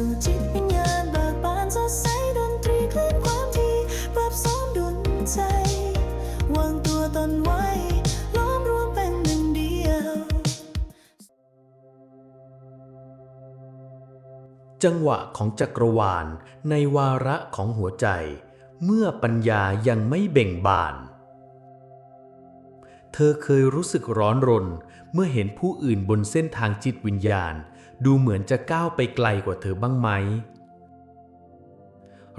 สู่จิตวิญญาณเบิกบานสดใสดนตรีคลื่นความที่ปรับซ้อมดนใจ วางตัวตนไว้ ล้อมรวมเป็นหนึ่งเดียว จังหวะของจักรวาลในวาระของหัวใจ เมื่อปัญญายังไม่เบ่งบาน ธอเคยรู้สึกร้อนรน เมื่อเห็นผู้อื่นบนเส้นทางจิตวิญญาณ ดูเหมือนจะก้าวไปไกลกว่าเธอบ้างไหม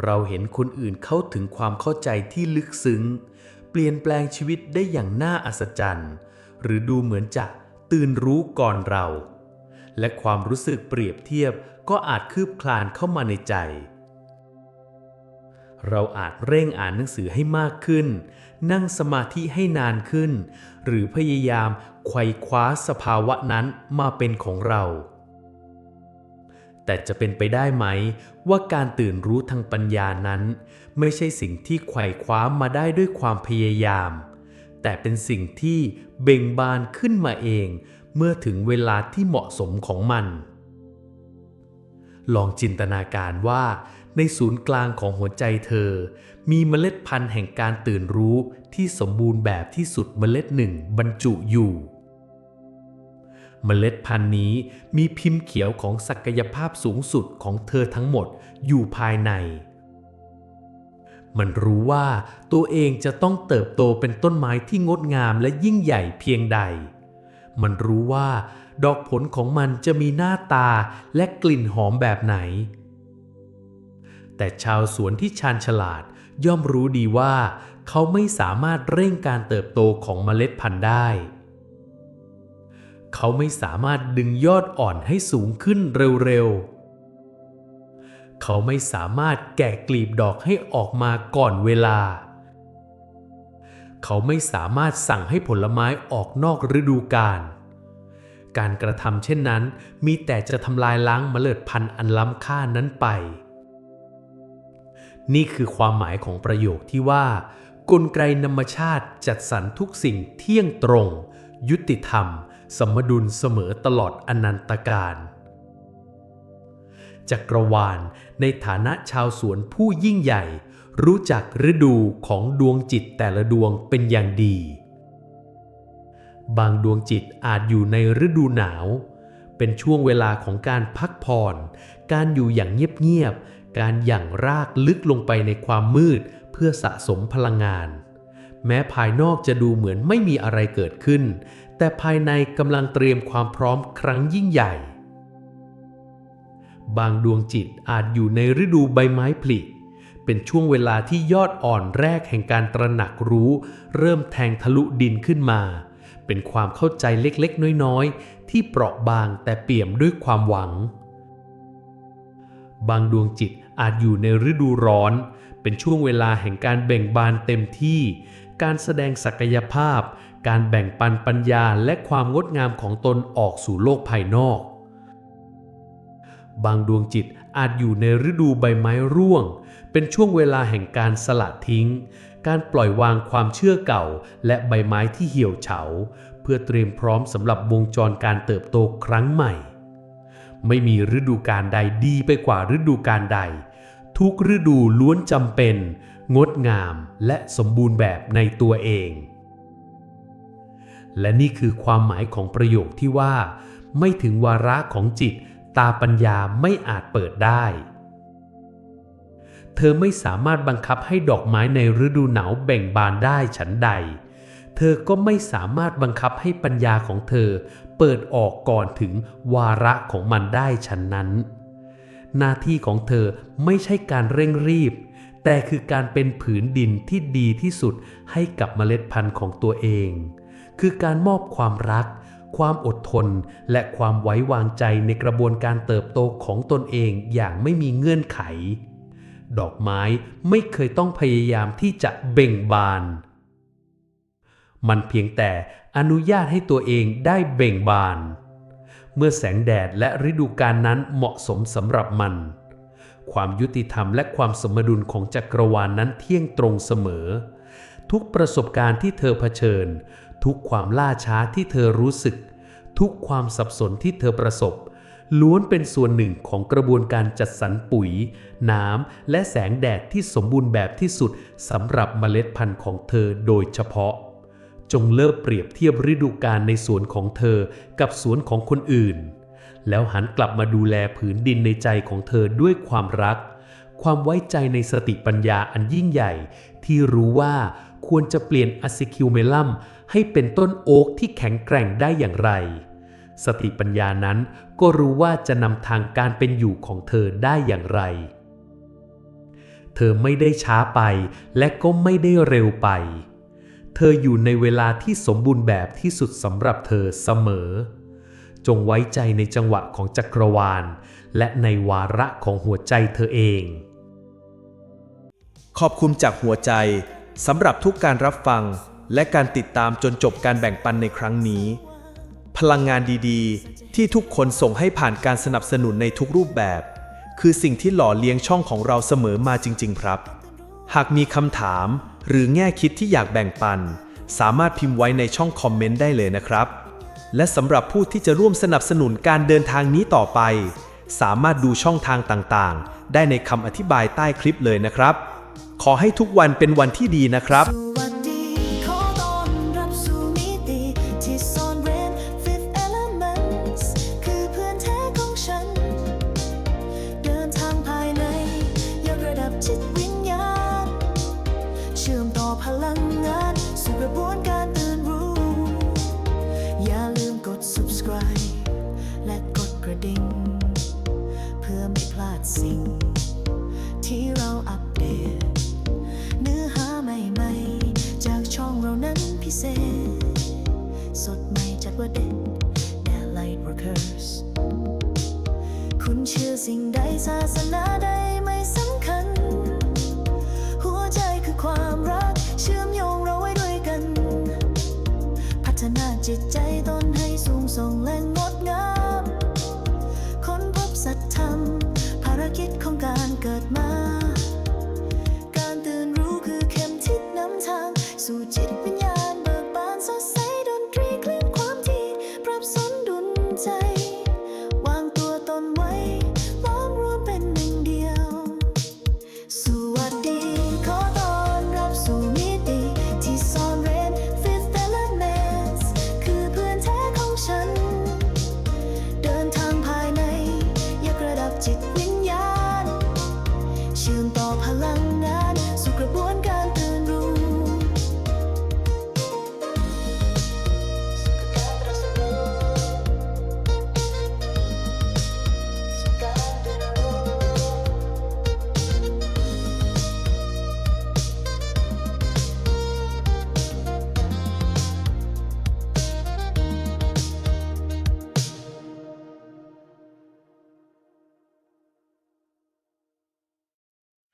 เราเห็นคนอื่นเข้าถึงความเข้าใจที่ลึกซึ้ง เปลี่ยนแปลงชีวิตได้อย่างน่าอัศจรรย์ หรือดูเหมือนจะตื่นรู้ก่อนเรา และความรู้สึกเปรียบเทียบก็อาจคืบคลานเข้ามาในใจ เราอาจเร่งอ่านหนังสือให้มากขึ้น นั่งสมาธิให้นานขึ้น หรือพยายามไขว่คว้าสภาวะนั้นมาเป็นของเรา แต่จะเป็นไปได้ไหม ว่าการตื่นรู้ทางปัญญานั้น ไม่ใช่สิ่งที่ไขว่คว้ามาได้ด้วยความพยายาม แต่เป็นสิ่งที่เบ่งบานขึ้นมาเอง เมื่อถึงเวลาที่เหมาะสมของมัน ลองจินตนาการว่า ในศูนย์กลางของหัวใจเธอ มีเมล็ดพันธุ์แห่งการตื่นรู้ที่สมบูรณ์แบบที่สุดเมล็ดหนึ่งบรรจุอยู่ เมล็ดพันธุ์นี้มีพิมพ์เขียวของศักยภาพสูงสุดของเธอทั้งหมดอยู่ภายใน มันรู้ว่าตัวเองจะต้องเติบโตเป็นต้นไม้ที่งดงามและยิ่งใหญ่เพียงใด มันรู้ว่า ดอกผลของมันจะมีหน้าตาและกลิ่นหอมแบบไหน แต่ชาวสวนที่ชาญฉลาดย่อมรู้ดีว่า เขาไม่สามารถเร่งการเติบโตของเมล็ดพันธุ์ได้ เขาไม่สามารถดึงยอดอ่อนให้สูงขึ้นเร็วๆ เขาไม่สามารถแกะกลีบดอกให้ออกมาก่อนเวลา เขาไม่สามารถสั่งให้ผลไม้ออกนอกฤดูกาล การกระทำเช่นนั้น มีแต่จะทำลายล้างเมล็ดพันธุ์อันล้ำค่านั้นไป นี่คือความหมายของประโยคที่ว่า กลไกธรรมชาติจัดสรรทุกสิ่งเที่ยงตรง ยุติธรรม สมดุลเสมอตลอดอนันตการจักรวาลในฐานะชาวสวนผู้ยิ่งใหญ่ รู้จักฤดูของดวงจิตแต่ละดวงเป็นอย่างดี บางดวงจิตอาจอยู่ในฤดูหนาว เป็นช่วงเวลาของการพักผ่อน การอยู่อย่างเงียบๆ การหยั่งรากลึกลงไปในความมืดเพื่อสะสมพลังงาน แม้ภายนอกจะดูเหมือนไม่มีอะไรเกิดขึ้น แต่ภายในกำลังเตรียมความพร้อมครั้งยิ่งใหญ่ บางดวงจิตอาจอยู่ในฤดูใบไม้ผลิเป็นช่วงเวลาที่ยอดอ่อนแรกแห่งการตระหนักรู้ เริ่มแทงทะลุดินขึ้นมา เป็นความเข้าใจเล็กๆ น้อยๆ ที่เปราะบางแต่เปี่ยมด้วยความหวัง บางดวงจิตอาจอยู่ในฤดูร้อน เป็นช่วงเวลาแห่งการเบ่งบานเต็มที่ การแสดงศักยภาพ การแบ่งปันปัญญาและความงดงามของตนออกสู่โลกภายนอก บางดวงจิตอาจอยู่ในฤดูใบไม้ร่วง เป็นช่วงเวลาแห่งการสละทิ้ง การปล่อยวางความเชื่อเก่า และใบไม้ที่เหี่ยวเฉา เพื่อเตรียมพร้อมสำหรับวงจรการเติบโตครั้งใหม่ ไม่มีฤดูกาลใดดีไปกว่าฤดูกาลใด ทุกฤดูล้วนจำเป็น งดงามและสมบูรณ์แบบในตัวเอง และนี่คือความหมายของประโยคที่ว่า ไม่ถึงวาระของจิต ตาปัญญาไม่อาจเปิดได้ เธอไม่สามารถบังคับให้ดอกไม้ในฤดูหนาวแบ่งบานได้ฉันใด เธอก็ไม่สามารถบังคับให้ปัญญาของเธอ เปิดออกก่อนถึงวาระของมันได้ฉันนั้น หน้าที่ของเธอไม่ใช่การเร่งรีบ แต่คือการเป็นผืนดินที่ดีที่สุดให้กับเมล็ดพันธุ์ของตัวเอง คือการมอบความรักความอดทนและความไว้วางใจในกระบวนการเติบโตของตนเองอย่างไม่มีเงื่อนไข ดอกไม้ไม่เคยต้องพยายามที่จะเบ่งบาน มันเพียงแต่อนุญาตให้ตัวเองได้เบ่งบาน เมื่อแสงแดดและฤดูกาลนั้นเหมาะสมสำหรับมัน ความยุติธรรมและความสมดุลของจักรวาลนนั้นเที่ยงตรงเสมอ ทุกประสบการณ์ที่เธอเผชิญ ทุกความล่าช้าที่เธอรู้สึก ทุกความสับสนที่เธอประสบ ล้วนเป็นส่วนหนึ่งของกระบวนการจัดสรรปุ๋ย น้ำและแสงแดดที่สมบูรณ์แบบที่สุดสำหรับเมล็ดพันธุ์ของเธอโดยเฉพาะ จงเลิกเปรียบเทียบฤดูกาลในสวนของเธอกับสวนของคนอื่น แล้วหันกลับมาดูแลผืนดินในใจของเธอด้วยความรัก ความไว้ใจในสติปัญญาอันยิ่งใหญ่ ที่รู้ว่าควรจะเปลี่ยนอะซิคิวเมลัมให้เป็นต้นโอ๊กที่แข็งแกร่งได้อย่างไร สติปัญญานั้นก็รู้ว่าจะนำทางการเป็นอยู่ของเธอได้อย่างไร เธอไม่ได้ช้าไปและก็ไม่ได้เร็วไป เธออยู่ในเวลาที่สมบูรณ์แบบที่สุดสำหรับเธอเสมอ จงไว้ใจในจังหวะของจักรวาล และในวาระของหัวใจเธอเอง ขอบคุณจากหัวใจสำหรับทุกการรับฟังและการติดตามจนจบการแบ่งปันในครั้งนี้ พลังงานดีๆ ที่ทุกคนส่งให้ผ่านการสนับสนุนในทุกรูปแบบ คือสิ่งที่หล่อเลี้ยงช่องของเราเสมอมาจริง ๆ ครับ หากมีคำถามหรือแง่คิดที่อยากแบ่งปัน สามารถพิมพ์ไว้ในช่องคอมเมนต์ได้เลยนะครับ และสำหรับผู้ที่จะร่วมสนับสนุนการเดินทางนี้ต่อไป สามารถดูช่องทางต่างๆ ได้ในคำอธิบายใต้คลิปเลยนะครับ ขอให้ทุกวันเป็นวันที่ดีนะครับ สิ่ง ที่เราอัปเดต เนื้อหาใหม่ๆ จากช่องเรานั้นพิเศษ สดใหม่จัดว่าเด็ด Daylight Workers คุณเชื่อสิ่งใดศาสนาใดไม่สำคัญ หัวใจคือความรัก เชื่อมโยงเราไว้ด้วยกัน พัฒนาจิตใจตนให้สูงส่ง June